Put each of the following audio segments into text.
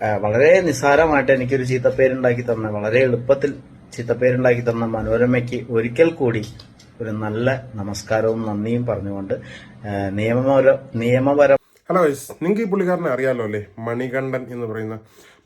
വളരെ നിസ്സാരമായിട്ട് എനിക്കൊരു ചീത്തപ്പേരുണ്ടാക്കി തന്ന വളരെ എളുപ്പത്തിൽ ചീത്തപ്പേരുണ്ടാക്കി തന്ന മനോരമയ്ക്ക് ഒരിക്കൽ കൂടി ഒരു നല്ല നമസ്കാരവും നന്ദിയും പറഞ്ഞുകൊണ്ട് നിയമപര നിയമപരം ഹലോ നിങ്ങൾക്ക് ഈ പുള്ളിക്കാരനെ അറിയാലോ അല്ലേ? മണികണ്ഠൻ എന്ന് പറയുന്ന.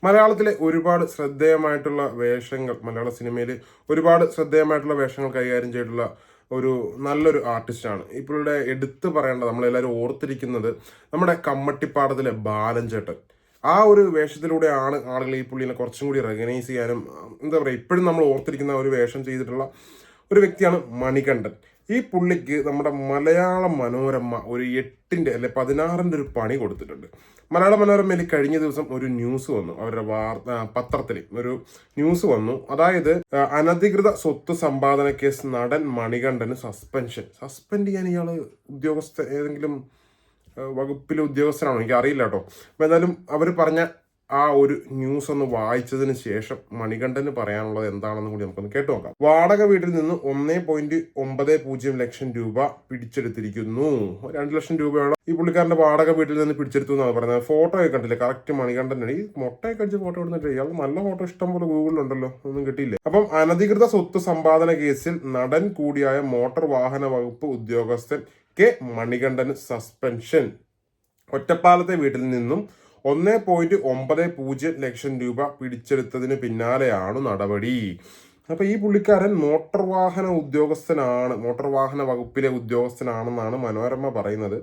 മലയാളത്തിലെ ഒരുപാട് ശ്രദ്ധേയമായിട്ടുള്ള വേഷങ്ങൾ മലയാള സിനിമയിൽ ഒരുപാട് ശ്രദ്ധേയമായിട്ടുള്ള വേഷങ്ങൾ കൈകാര്യം ചെയ്തിട്ടുള്ള ഒരു നല്ലൊരു ആർട്ടിസ്റ്റാണ്. ഇപ്പോഴുടെ എടുത്തു പറയേണ്ടത് നമ്മളെല്ലാവരും ഓർത്തിരിക്കുന്നത് നമ്മുടെ കമ്മട്ടിപ്പാടത്തിലെ ബാലൻ ചേട്ടൻ ആ ഒരു വേഷത്തിലൂടെയാണ് ആളുകൾ ഈ പുള്ളിനെ കുറച്ചും കൂടി റെക്കഗ്നൈസ് ചെയ്യാനും എന്താ പറയുക ഇപ്പോഴും നമ്മൾ ഓർത്തിരിക്കുന്ന ഒരു വേഷം ചെയ്തിട്ടുള്ള ഒരു വ്യക്തിയാണ് മണികണ്ഠൻ. ഈ പുള്ളിക്ക് നമ്മുടെ മലയാള മനോരമ ഒരു എട്ടിന്റെ അല്ലെ പതിനാറിന്റെ ഒരു പണി കൊടുത്തിട്ടുണ്ട്. മലയാള മനോരമയിൽ കഴിഞ്ഞ ദിവസം ഒരു ന്യൂസ് വന്നു. അവരുടെ വാർത്ത പത്രത്തിൽ ഒരു ന്യൂസ് വന്നു. അതായത് അനധികൃത സ്വത്ത് സമ്പാദന കേസ് നടൻ മണികണ്ഠന് സസ്പെൻഷൻ സസ്പെൻഡ് ചെയ്യാൻ ഇയാൾ ഉദ്യോഗസ്ഥ ഏതെങ്കിലും വകുപ്പിലെ ഉദ്യോഗസ്ഥനാണോ? എനിക്ക് അറിയില്ല കേട്ടോ. അപ്പം എന്തായാലും അവർ പറഞ്ഞ ആ ഒരു ന്യൂസ് ഒന്ന് വായിച്ചതിന് ശേഷം മണികണ്ഠന് പറയാനുള്ളത് എന്താണെന്ന് കൂടി നമുക്കൊന്ന് കേട്ടു നോക്കാം. വാടക വീട്ടിൽ നിന്ന് ഒന്നേ പോയിന്റ് ഒമ്പത് പൂജ്യം ലക്ഷം രൂപ പിടിച്ചെടുത്തിരിക്കുന്നു. രണ്ട് ലക്ഷം രൂപയാണ് ഈ പുള്ളിക്കാരന്റെ വാടക വീട്ടിൽ നിന്ന് പിടിച്ചെടുത്തു എന്നാണ് പറയുന്നത്. ഫോട്ടോ ഒക്കെ കണ്ടില്ലേ? കറക്റ്റ് മണികണ്ഠനാണ് ഈ മുട്ടയൊക്കെ അടിച്ച് ഫോട്ടോ എടുത്തിട്ട് ഇയാൾ നല്ല ഫോട്ടോ ഇഷ്ടം പോലെ ഗൂഗിളിലുണ്ടല്ലോ ഒന്നും കിട്ടിയില്ലേ. അപ്പം അനധികൃത സ്വത്ത് സമ്പാദന കേസിൽ നടൻ കൂടിയായ മോട്ടോർ വാഹന വകുപ്പ് ഉദ്യോഗസ്ഥൻ കെ മണികണ്ഠൻ സസ്പെൻഷൻ ഒറ്റപ്പാലത്തെ വീട്ടിൽ നിന്നും ഒന്ന് പോയിന്റ് ഒമ്പത് പൂജ്യം ലക്ഷം രൂപ പിടിച്ചെടുത്തതിന് പിന്നാലെയാണ് നടപടി. അപ്പൊ ഈ പുള്ളിക്കാരൻ മോട്ടോർ വാഹന ഉദ്യോഗസ്ഥനാണ് മോട്ടോർ വാഹന വകുപ്പിലെ ഉദ്യോഗസ്ഥനാണെന്നാണ് മനോരമ പറയുന്നത്.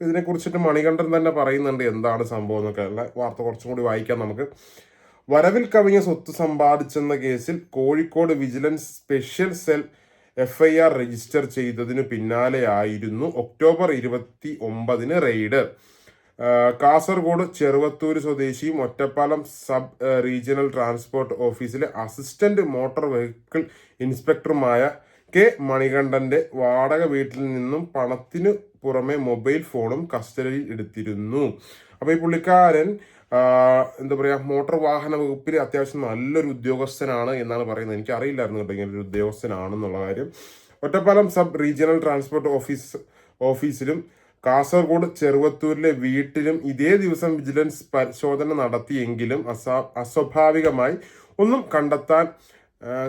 ഇതിനെ കുറിച്ചിട്ട് മണികണ്ഠൻ തന്നെ പറയുന്നുണ്ട് എന്താണ് സംഭവം എന്നൊക്കെ. അല്ല വാർത്ത കുറച്ചും കൂടി വായിക്കാം നമുക്ക്. വരവിൽ കവിഞ്ഞ സ്വത്ത് സമ്പാദിച്ചെന്ന കേസിൽ Kozhikode vigilance special cell F I R register ചെയ്തതിനു പിന്നാലെയായിരുന്നു ഒക്ടോബർ ഇരുപത്തി ഒമ്പതിന് റെയ്ഡ് കാസർഗോഡ് ചെറുവത്തൂർ സ്വദേശിയും ഒറ്റപ്പാലം സബ് റീജിയണൽ ട്രാൻസ്പോർട്ട് ഓഫീസിലെ അസിസ്റ്റന്റ് മോട്ടോർ വെഹിക്കിൾ ഇൻസ്പെക്ടറുമായ കെ മണികണ്ഠന്റെ വാടക വീട്ടിൽ നിന്നും പണത്തിനു പുറമെ മൊബൈൽ ഫോണും കസ്റ്റഡിയിൽ എടുത്തിരുന്നു. അപ്പൊ ഈ പുള്ളിക്കാരൻ എന്താ പറയാ മോട്ടോർ വാഹന വകുപ്പിൽ അത്യാവശ്യം നല്ലൊരു ഉദ്യോഗസ്ഥനാണ് എന്നാണ് പറയുന്നത്. എനിക്ക് അറിയില്ലായിരുന്നു കേട്ടോ ഇങ്ങനെ ഒരു ഉദ്യോഗസ്ഥനാണെന്നുള്ള കാര്യം. Ottapalam sub regional transport office ഓഫീസിലും കാസർഗോഡ് ചെറുവത്തൂരിലെ വീട്ടിലും ഇതേ ദിവസം വിജിലൻസ് പരിശോധന നടത്തിയെങ്കിലും അസാ അസ്വാഭാവികമായി ഒന്നും കണ്ടെത്താൻ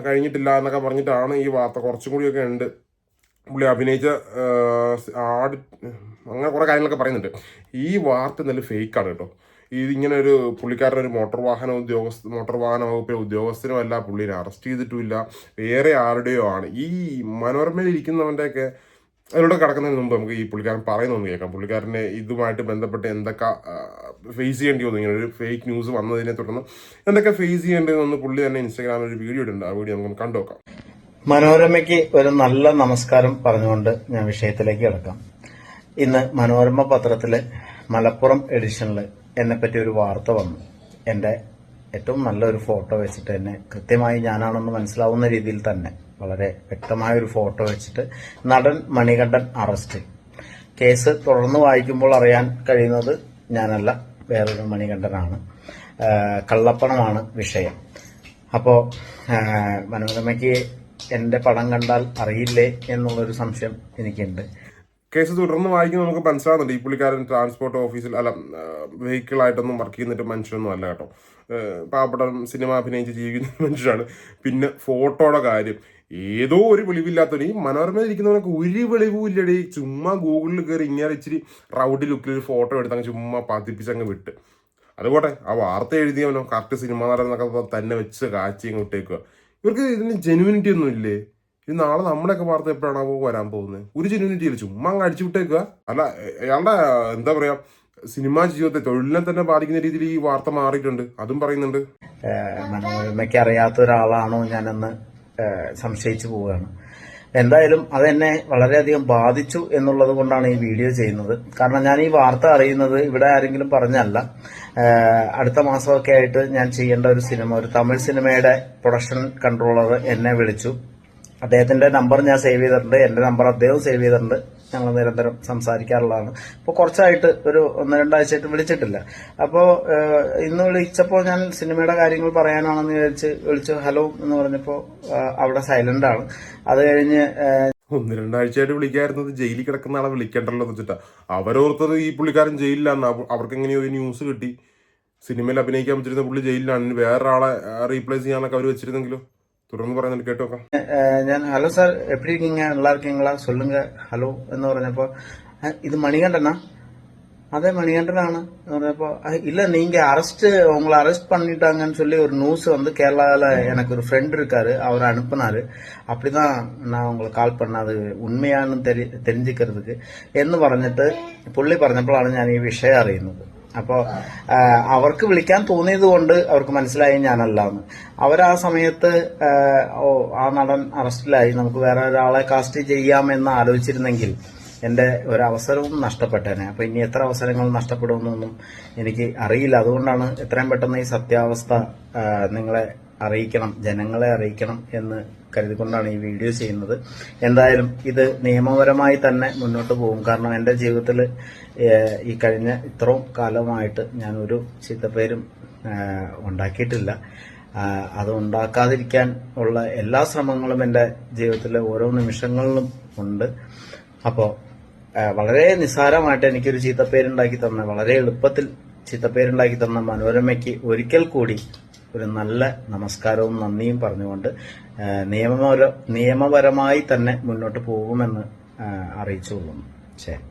കഴിഞ്ഞിട്ടില്ല എന്നൊക്കെ പറഞ്ഞിട്ടാണ് ഈ വാർത്ത. കുറച്ചും കൂടിയൊക്കെ ഉണ്ട്. പുള്ളി അഭിനയിച്ച ആട് അങ്ങനെ കുറേ കാര്യങ്ങളൊക്കെ പറയുന്നുണ്ട്. ഈ വാർത്ത നല്ല ഫേക്കാണ് കേട്ടോ. ഇതിങ്ങനെ ഒരു പുള്ളിക്കാരുടെ ഒരു മോട്ടോർ വാഹന ഉദ്യോഗസ്ഥ മോട്ടോർ വാഹന വകുപ്പിലെ ഉദ്യോഗസ്ഥനുമല്ല. പുള്ളിനെ അറസ്റ്റ് ചെയ്തിട്ടുമില്ല. വേറെ ആരുടെയോ ആണ്. ഈ മനോരമയിൽ ഇരിക്കുന്നവന്റെയൊക്കെ അതിലൂടെ കടക്കുന്നതിന് മുമ്പ് നമുക്ക് ഈ പുള്ളിക്കാരൻ പറയുന്നൊന്ന് കേൾക്കാം. പുള്ളിക്കാരനെ ഇതുമായിട്ട് ബന്ധപ്പെട്ട് എന്തൊക്കെ ഫേസ് ചെയ്യേണ്ടി വന്നു. ഇങ്ങനെ ഒരു ഫേക്ക് ന്യൂസ് വന്നതിനെ തുടർന്ന് എന്തൊക്കെ ഫേസ് ചെയ്യേണ്ടതെന്ന് പുള്ളി തന്നെ ഇൻസ്റ്റാഗ്രാമിൽ ഒരു വീഡിയോ ഇടുന്നുണ്ട് ആ വീഡിയോ നമുക്ക് കണ്ടു നോക്കാം. മനോരമയ്ക്ക് ഒരു നല്ല നമസ്കാരം പറഞ്ഞുകൊണ്ട് ഞാൻ വിഷയത്തിലേക്ക് കിടക്കാം. ഇന്ന് മനോരമ പത്രത്തിലെ മലപ്പുറം എഡിഷനിൽ എന്നെപ്പറ്റി ഒരു വാർത്ത വന്നു. എന്റെ ഏറ്റവും നല്ലൊരു ഫോട്ടോ വെച്ചിട്ട് തന്നെ കൃത്യമായി ഞാനാണെന്ന് മനസ്സിലാവുന്ന രീതിയിൽ തന്നെ വളരെ വ്യക്തമായ ഒരു ഫോട്ടോ വെച്ചിട്ട് നടൻ മണികണ്ഠൻ അറസ്റ്റ്. കേസ് തുടർന്ന് വായിക്കുമ്പോൾ അറിയാൻ കഴിയുന്നത് ഞാനല്ല വേറൊരു മണികണ്ഠനാണ്. കള്ളപ്പണമാണ് വിഷയം. അപ്പോ മനോരമയ്ക്ക് എന്റെ പടം കണ്ടാൽ അറിയില്ലേ എന്നുള്ളൊരു സംശയം എനിക്കുണ്ട്. കേസ് തുടർന്ന് വായിക്കുമ്പോൾ നമുക്ക് മനസ്സിലാകുന്നുണ്ട് ഈ പുള്ളിക്കാരൻ ട്രാൻസ്പോർട്ട് ഓഫീസിൽ അല്ല വെഹിക്കിളായിട്ടൊന്നും വർക്ക് ചെയ്യുന്നിട്ട് മനുഷ്യനൊന്നും അല്ല കേട്ടോ. പാവപ്പെട്ട സിനിമ അഭിനയിച്ച് ജീവിക്കുന്ന മനുഷ്യരാണ് പിന്നെ ഫോട്ടോയുടെ കാര്യം. ഏതോ ഒരു വെളിവില്ലാത്തവന്. ഈ മനോരമയിൽ ഇരിക്കുന്നവനൊക്കെ ഒരു വെളിവും ഇല്ലടി. ചുമ്മാ ഗൂഗിളിൽ കയറി ഇങ്ങനെ ഇച്ചിരി റൗഡി ലുക്കിൽ ഒരു ഫോട്ടോ എടുത്ത് അങ്ങ് ചുമ്മാ പതിപ്പിച്ച് അങ്ങ് വിട്ട്. അതുപോട്ടെ ആ വാർത്ത എഴുതിയവനോ കറക്റ്റ് സിനിമ നടന്നൊക്കെ തന്നെ വെച്ച് കാച്ചി അങ്ങ് വിട്ടേക്കുക ഇവർക്ക് ഇതിന് ജെനുവിനിറ്റി ഒന്നും ഇല്ലേ? ഇത് നാളെ നമ്മുടെയൊക്കെ വാർത്ത എപ്പോഴാണോ വരാൻ പോകുന്നത്? ഒരു ജെന്യൂനിറ്റിയിൽ ചുമ്മാ അങ്ങ് അടിച്ചു വിട്ടേക്കുക. അല്ല അയാളുടെ എന്താ പറയാ സിനിമാ ജീവിതത്തെ തൊഴിലിനെ തന്നെ ബാധിക്കുന്ന രീതിയിൽ ഈ വാർത്ത മാറിയിട്ടുണ്ട്. അതും പറയുന്നുണ്ട്. മനോരമയ്ക്ക് അറിയാത്ത ഒരാളാണോ ഞാനെന്ന് സംശയിച്ചു പോവുകയാണ്. എന്തായാലും അതെന്നെ വളരെയധികം ബാധിച്ചു എന്നുള്ളത് കൊണ്ടാണ് ഈ വീഡിയോ ചെയ്യുന്നത്. കാരണം ഞാൻ ഈ വാർത്ത അറിയുന്നത് ഇവിടെ ആരെങ്കിലും പറഞ്ഞല്ല. അടുത്ത മാസമൊക്കെ ആയിട്ട് ഞാൻ ചെയ്യേണ്ട ഒരു സിനിമ ഒരു തമിഴ് സിനിമയുടെ പ്രൊഡക്ഷൻ കൺട്രോളർ എന്നെ വിളിച്ചു. അദ്ദേഹത്തിന്റെ നമ്പർ ഞാൻ സേവ് ചെയ്തിട്ടുണ്ട്. എന്റെ നമ്പർ അദ്ദേഹം സേവ് ചെയ്തിട്ടുണ്ട്. ഞങ്ങൾ നിരന്തരം സംസാരിക്കാറുള്ളതാണ്. ഇപ്പോൾ കുറച്ചായിട്ട് ഒരു ഒന്ന് രണ്ടാഴ്ചയായിട്ട് വിളിച്ചിട്ടില്ല. അപ്പോൾ ഇന്ന് വിളിച്ചപ്പോൾ ഞാൻ സിനിമയുടെ കാര്യങ്ങൾ പറയാനാണെന്ന് വിചാരിച്ച് വിളിച്ചു. ഹലോ എന്ന് പറഞ്ഞപ്പോൾ അവിടെ സൈലന്റ് ആണ്. അത് കഴിഞ്ഞ് ഒന്ന് രണ്ടാഴ്ചയായിട്ട് വിളിക്കായിരുന്നത് ജയിലിൽ കിടക്കുന്ന ആളെ വിളിക്കണ്ടല്ലോ എന്ന് വെച്ചിട്ടാ. അവരോർത്തത് ഈ പുള്ളിക്കാരൻ ജയിലിലാണ്. അവർക്ക് എങ്ങനെയോ ഒരു ന്യൂസ് കിട്ടി. സിനിമയിൽ അഭിനയിക്കാൻ പറ്റിരുന്ന പുള്ളി ജയിലിലാണ്. വേറെ റീപ്ലേസ് ചെയ്യാനൊക്കെ അവർ വെച്ചിരുന്നെങ്കിലോ? തുടർന്ന് പറയുന്നത് കേട്ടോ ഞാൻ ഹലോ സാർ എപ്പിടി இருக்கீங்க நல்லா இருக்கீங்களா சொல்லுங்க. ഹലോ എന്ന് പറഞ്ഞപ്പോൾ ഇത് മണികണ്ഠനാ? அதே மணிகண்டனான இப்போ இல்லை நீங்கள் அரெஸ்ட்டு உங்களை அரெஸ்ட் பண்ணிட்டாங்கன்னு சொல்லி ஒரு நியூஸ் வந்து கேரளாவில் எனக்கு ஒரு ஃப்ரெண்ட் இருக்கார் அவர் அனுப்புனார் அப்படி தான் நான் உங்களை கால் பண்ணത് ഉണ്മയാണെന്ന് തെരി തെരിഞ്ഞിക്കരുത് എന്ന് പറഞ്ഞിട്ട് പുള്ളി പറഞ്ഞപ്പോഴാണ് ഞാൻ ഈ വിഷയം അറിയുന്നത്. അപ്പോൾ അവർക്ക് വിളിക്കാൻ തോന്നിയത് കൊണ്ട് അവർക്ക് മനസ്സിലായി ഞാനല്ലാന്ന്. അവർ ആ സമയത്ത് ഓ ആ നടൻ അറസ്റ്റിലായി. നമുക്ക് വേറെ ഒരാളെ കാസ്റ്റ് ചെയ്യാമെന്ന് ആലോചിച്ചിരുന്നെങ്കിൽ എന്റെ ഒരവസരവും നഷ്ടപ്പെട്ടേനെ. അപ്പൊ ഇനി എത്ര അവസരങ്ങൾ നഷ്ടപ്പെടുമെന്നൊന്നും എനിക്ക് അറിയില്ല. അതുകൊണ്ടാണ് എത്രയും പെട്ടെന്ന് ഈ സത്യാവസ്ഥ നിങ്ങളെ അറിയിക്കണം ജനങ്ങളെ അറിയിക്കണം എന്ന് കരുതിക്കൊണ്ടാണ് ഈ വീഡിയോ ചെയ്യുന്നത്. എന്തായാലും ഇത് നിയമപരമായി തന്നെ മുന്നോട്ട് പോകും. കാരണം എന്റെ ജീവിതത്തിൽ ഈ കഴിഞ്ഞ ഇത്രയും കാലമായിട്ട് ഞാൻ ഒരു ചീത്തപ്പേരും ഉണ്ടാക്കിയിട്ടില്ല. അത് ഉണ്ടാക്കാതിരിക്കാൻ ഉള്ള എല്ലാ ശ്രമങ്ങളും എന്റെ ജീവിതത്തിലെ ഓരോ നിമിഷങ്ങളിലും ഉണ്ട്. അപ്പോൾ വളരെ നിസ്സാരമായിട്ട് എനിക്കൊരു ചീത്തപ്പേരുണ്ടാക്കി തന്ന വളരെ എളുപ്പത്തിൽ ചീത്തപ്പേരുണ്ടാക്കി തന്ന മനോരമയ്ക്ക് ഒരിക്കൽ കൂടി ഒരു നല്ല നമസ്കാരവും നന്ദിയും പറഞ്ഞുകൊണ്ട് നിയമപര നിയമപരമായി തന്നെ മുന്നോട്ട് പോകുമെന്ന് അറിയിച്ചു ശരി.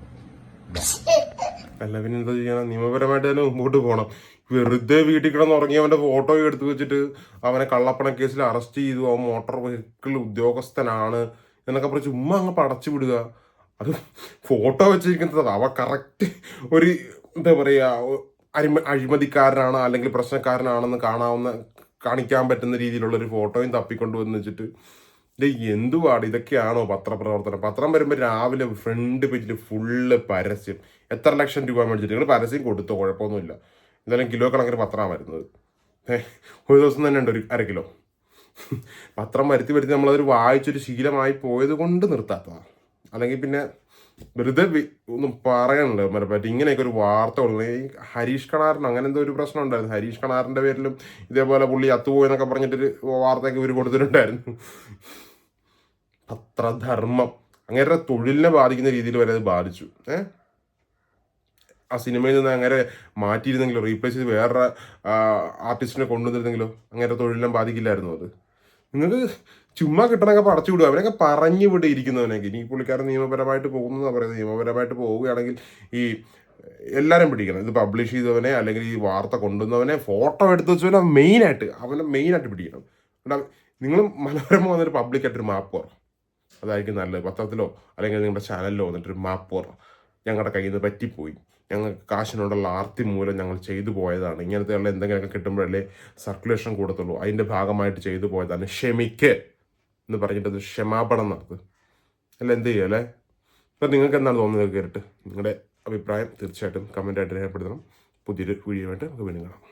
അല്ല പിന്നെ എന്താ ചെയ്യണം നിയമപരമായിട്ട് തന്നെ മുമ്പോട്ട് പോകണം വെറുതെ വീട്ടിൽ കിടന്ന് ഉറങ്ങിയവന്റെ ഫോട്ടോ എടുത്തു വെച്ചിട്ട് അവനെ കള്ളപ്പണ കേസിൽ അറസ്റ്റ് ചെയ്തു അവൻ മോട്ടോർ വെഹിക്കിൾ ഉദ്യോഗസ്ഥനാണ് എന്നൊക്കെ പറഞ്ഞ് ചുമ്മാ അങ്ങ് പടച്ചു വിടുക. അത് ഫോട്ടോ വെച്ചിരിക്കുന്നത് അവ കറക്റ്റ് ഒരു എന്താ പറയാ അരിമ അഴിമതിക്കാരനാണ് അല്ലെങ്കിൽ പ്രശ്നക്കാരനാണെന്ന് കാണാവുന്ന കാണിക്കാൻ പറ്റുന്ന രീതിയിലുള്ള ഒരു ഫോട്ടോയും തപ്പിക്കൊണ്ടുവന്ന് വെച്ചിട്ട് എന്തുവാണ് ഇതൊക്കെയാണോ പത്രപ്രവർത്തനം? പത്രം വരുമ്പോൾ രാവിലെ ഫ്രണ്ട് പേജിൽ ഫുള്ള് പരസ്യം. എത്ര ലക്ഷം രൂപ മേടിച്ചിട്ട്? നിങ്ങൾ പരസ്യം കൊടുത്തോ? കുഴപ്പമൊന്നുമില്ല. എന്തായാലും കിലോ കണക്കിന് പത്രമാണ് വരുന്നത് ഒരു ദിവസം തന്നെ ഉണ്ട് ഒരു അര കിലോ. പത്രം വരുത്തി വരുത്തി നമ്മളതൊരു വായിച്ചൊരു ശീലമായി പോയത് കൊണ്ട് നിർത്താത്തതാണ് അല്ലെങ്കിൽ പിന്നെ വെറുതെ ഒന്നും പറയണല്ലോ മറ്റേ പറ്റി ഇങ്ങനെയൊക്കെ ഒരു വാർത്ത കൊടുക്കുന്നത് ഈ ഹരീഷ് കണാറിന് അങ്ങനെ എന്തോ ഒരു പ്രശ്നം ഉണ്ടായിരുന്നു. ഹരീഷ് കണാറിന്റെ പേരിലും ഇതേപോലെ പുള്ളി അത്തുപോയെന്നൊക്കെ പറഞ്ഞിട്ടൊരു വാർത്തയൊക്കെ ഇവർ കൊടുത്തിട്ടുണ്ടായിരുന്നു. പത്രധർമ്മം അങ്ങനെ തൊഴിലിനെ ബാധിക്കുന്ന രീതിയിൽ വരെ അത് ബാധിച്ചു. ഏഹ് ആ സിനിമയിൽ നിന്ന് അങ്ങനെ മാറ്റിയിരുന്നെങ്കിലോ? റീപ്ലേസ് ചെയ്ത് വേറെ ആർട്ടിസ്റ്റിനെ കൊണ്ടുവന്നിരുന്നെങ്കിലോ? അങ്ങനെ തൊഴിലിനെ ബാധിക്കില്ലായിരുന്നു അത്? നിങ്ങൾക്ക് ചുമ്മാ കിട്ടണൊക്കെ പടച്ചു വിടുക അവരൊക്കെ പറഞ്ഞു വിട ഇരിക്കുന്നവനൊക്കെ. ഇനി പുള്ളിക്കാരൻ നിയമപരമായിട്ട് പോകുന്നതാണ് പറയുന്നത് നിയമപരമായിട്ട് പോവുകയാണെങ്കിൽ ഈ എല്ലാവരും പിടിക്കണം. ഇത് പബ്ലിഷ് ചെയ്തവനെ അല്ലെങ്കിൽ ഈ വാർത്ത കൊണ്ടുവന്നവനെ ഫോട്ടോ എടുത്ത് വെച്ചവനെ മെയിനായിട്ട് അവനെ മെയിനായിട്ട് പിടിക്കണം. നിങ്ങൾ മനോരമ വന്നിട്ട് പബ്ലിക്കായിട്ടൊരു മാപ്പ് പറഞ്ഞു അതായിരിക്കും നല്ലത്. പത്രത്തിലോ അല്ലെങ്കിൽ നിങ്ങളുടെ ചാനലിലോ വന്നിട്ടൊരു മാപ്പ് പറഞ്ഞു ഞങ്ങളുടെ കയ്യിൽ നിന്ന് പറ്റിപ്പോയി. ഞങ്ങൾക്ക് കാശിനോടുള്ള ആർത്തി മൂലം ഞങ്ങൾ ചെയ്തു പോയതാണ്. ഇങ്ങനത്തെയുള്ള എന്തെങ്കിലുമൊക്കെ കിട്ടുമ്പോഴല്ലേ സർക്കുലേഷൻ കൂടത്തുള്ളൂ. അതിന്റെ ഭാഗമായിട്ട് ചെയ്തു പോയതാണ്. ക്ഷമിക്ക്. എന്ന് പറഞ്ഞിട്ട് അത് ക്ഷമാപണം നടത്തും അല്ല എന്ത് ചെയ്യുക അല്ലേ? ഇപ്പം നിങ്ങൾക്ക് എന്താണ് തോന്നുന്നത് കേട്ടിട്ട്? നിങ്ങളുടെ അഭിപ്രായം തീർച്ചയായിട്ടും കമന്റായിട്ട് രേഖപ്പെടുത്തണം. പുതിയൊരു വീഡിയോ ആയിട്ട് നമുക്ക് വീണ്ടും കാണാം.